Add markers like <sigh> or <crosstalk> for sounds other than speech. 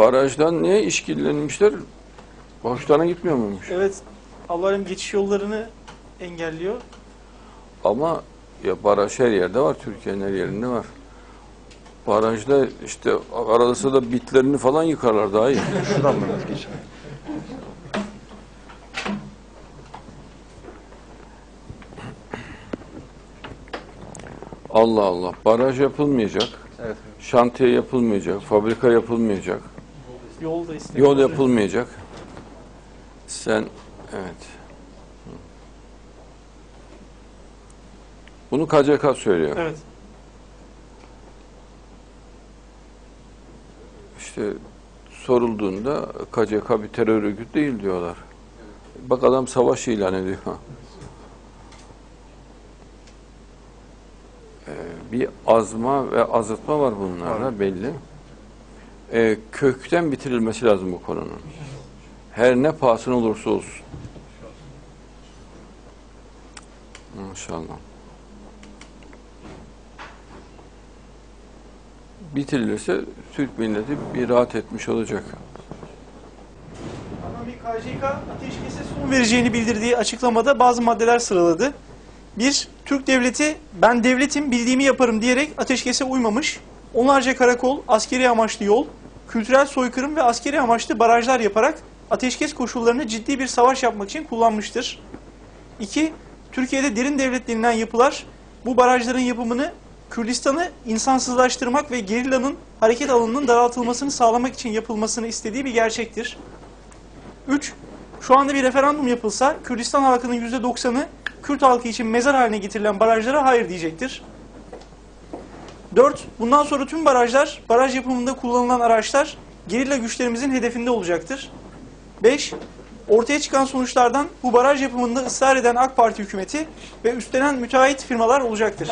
Barajdan niye işkillenmişler? Hoşlarına gitmiyor muymuş? Evet, Allah'ın geçiş yollarını engelliyor. Ama ya baraj her yerde var. Türkiye'nin her yerinde var. Barajda işte arada sırada bitlerini falan yıkarlar daha iyi. <laughs> Şuradan mı vazgeçin? Allah Allah. Baraj yapılmayacak. Evet. Şantiye yapılmayacak. Fabrika yapılmayacak. Yol da istemiyor. Yol yapılmayacak. Sen evet. Bunu KCK söylüyor. Evet. İşte sorulduğunda KCK bir terör örgütü değil diyorlar. Bak adam savaş ilan ediyor. <laughs> Ee, bir azma ve azıtma var bunlarda belli. Ee, kökten bitirilmesi lazım bu konunun. Her ne pahasına olursa olsun. Maşallah. Bitirilirse Türk milleti bir rahat etmiş olacak. Ama bir KCK ateşkese son vereceğini bildirdiği açıklamada bazı maddeler sıraladı. Bir, Türk devleti ben devletim bildiğimi yaparım diyerek ateşkese uymamış. Onlarca karakol, askeri amaçlı yol, kültürel soykırım ve askeri amaçlı barajlar yaparak ateşkes koşullarını ciddi bir savaş yapmak için kullanmıştır. İki, Türkiye'de derin devlet denilen yapılar bu barajların yapımını Kürdistan'ı insansızlaştırmak ve gerillanın hareket alanının daraltılmasını sağlamak için yapılmasını istediği bir gerçektir. 3. Şu anda bir referandum yapılsa Kürdistan halkının %90'ı Kürt halkı için mezar haline getirilen barajlara hayır diyecektir. 4. Bundan sonra tüm barajlar, baraj yapımında kullanılan araçlar gerilla güçlerimizin hedefinde olacaktır. 5. Ortaya çıkan sonuçlardan bu baraj yapımında ısrar eden AK Parti hükümeti ve üstlenen müteahhit firmalar olacaktır.